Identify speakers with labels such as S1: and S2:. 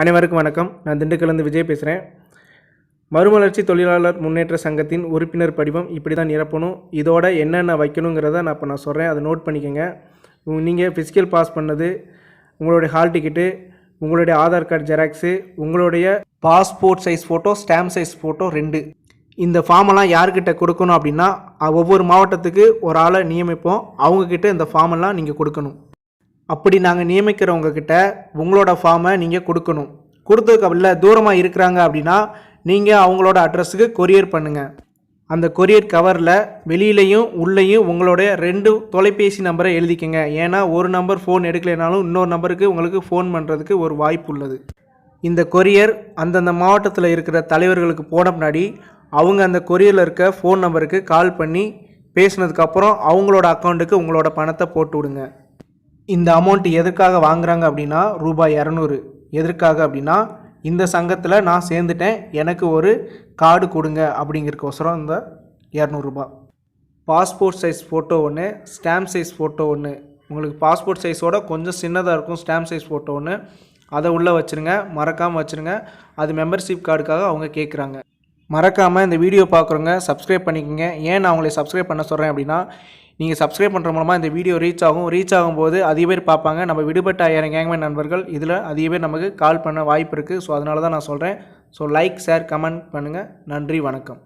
S1: அனைவருக்கும் வணக்கம். நான் திண்டுக்கல்லேருந்து விஜய் பேசுகிறேன் மறுமலர்ச்சி தொழிலாளர் முன்னேற்ற சங்கத்தின் உறுப்பினர் படிவம் இப்படி தான் நிரப்பணும். இதோட என்னென்ன வைக்கணுங்கிறத நான் இப்போ நான் சொல்கிறேன் அதை நோட் பண்ணிக்கோங்க. நீங்கள் ஃபிசிக்கல் பாஸ் பண்ணது உங்களுடைய ஹால் டிக்கெட்டு உங்களுடைய ஆதார் கார்டு ஜெராக்ஸு உங்களுடைய passport size photo stamp size photo ரெண்டு. இந்த ஃபார்மெல்லாம் யார்கிட்ட கொடுக்கணும் அப்படின்னா ஒவ்வொரு மாவட்டத்துக்கு ஒரு ஆளை நியமிப்போம். அவங்கக்கிட்ட இந்த ஃபார்மெல்லாம் நீங்கள் கொடுக்கணும். அப்படி நாங்கள் நியமிக்கிறவங்க கிட்ட உங்களோட ஃபார்மை நீங்கள் கொடுக்கணும். கொடுத்ததுக்கு இல்லை தூரமாக இருக்கிறாங்க அப்படின்னா நீங்கள் அவங்களோட அட்ரஸுக்கு கொரியர் பண்ணுங்கள் அந்த கொரியர் கவரில் வெளியிலையும் உள்ளேயும் உங்களுடைய ரெண்டு தொலைபேசி நம்பரை எழுதிக்கங்க. ஏன்னா ஒரு நம்பர் ஃபோன் எடுக்கலைனாலும் இன்னொரு நம்பருக்கு உங்களுக்கு ஃபோன் பண்ணுறதுக்கு ஒரு வாய்ப்பு உள்ளது. இந்த கொரியர் அந்தந்த மாவட்டத்தில் இருக்கிற தலைவர்களுக்கு போன முன்னாடி அவங்க அந்த கொரியரில் இருக்க ஃபோன் நம்பருக்கு கால் பண்ணி பேசினதுக்கப்புறம் அவங்களோட அக்கௌண்ட்டுக்கு உங்களோட பணத்தை போட்டு விடுங்க. இந்த அமௌண்ட் எதுக்காக வாங்குறாங்க அப்படின்னா ரூபாய் இரநூறு. எதற்காக அப்படின்னா இந்த சங்கத்தில் நான் சேர்ந்துட்டேன் எனக்கு ஒரு கார்டு கொடுங்க அப்படிங்கிறக்கோசரம் இந்த இரநூறுபா பாஸ்போர்ட் சைஸ் ஃபோட்டோ ஒன்று ஸ்டாம்ப் சைஸ் ஃபோட்டோ ஒன்று உங்களுக்கு பாஸ்போர்ட் சைஸோட கொஞ்சம் சின்னதாக இருக்கும் ஸ்டாம்ப் சைஸ் ஃபோட்டோ ஒன்று அதை உள்ளே வச்சுருங்க மறக்காமல் வச்சுருங்க. அது மெம்பர்ஷிப் கார்டுக்காக அவங்க கேட்குறாங்க மறக்காமல் இந்த வீடியோ பார்க்குறவங்க சப்ஸ்கிரைப் பண்ணிக்கோங்க. ஏன் நான் உங்களை சப்ஸ்கிரைப் பண்ண சொல்கிறேன் அப்படின்னா நீங்கள் சப்ஸ்கிரைப் பண்ணுற மூலமாக இந்த வீடியோ ரீச் ஆகும். ரீச் ஆகும்போது அதிக பேர் பார்ப்பாங்க. நம்ம விடுபட்ட ஆயிரம் கேங்மேன் நண்பர்கள் இதில் அதிக பேர் நமக்கு கால் பண்ண வாய்ப்பு இருக்குது ஸோ அதனால தான் நான் சொல்கிறேன் ஸோ லைக் ஷேர் கமெண்ட் பண்ணுங்கள் நன்றி வணக்கம்.